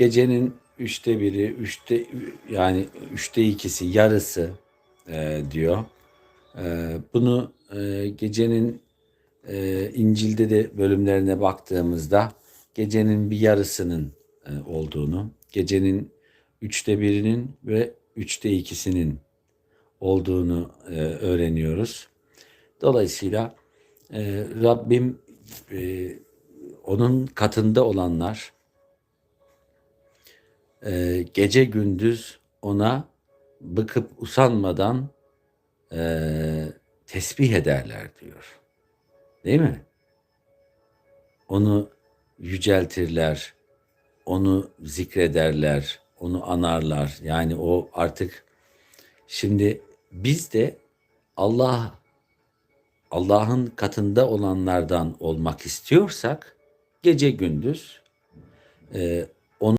gecenin üçte biri, üçte yani üçte ikisi, yarısı e, diyor. E, bunu e, gecenin e, İncil'de de bölümlerine baktığımızda gecenin bir yarısının e, olduğunu, gecenin üçte birinin ve üçte ikisinin olduğunu e, öğreniyoruz. Dolayısıyla e, Rabbim e, onun katında olanlar e, gece gündüz ona bıkıp usanmadan e, tesbih ederler diyor. Değil mi? Onu yüceltirler, onu zikrederler, onu anarlar. Yani o artık şimdi biz de Allah Allah'ın katında olanlardan olmak istiyorsak gece gündüz e,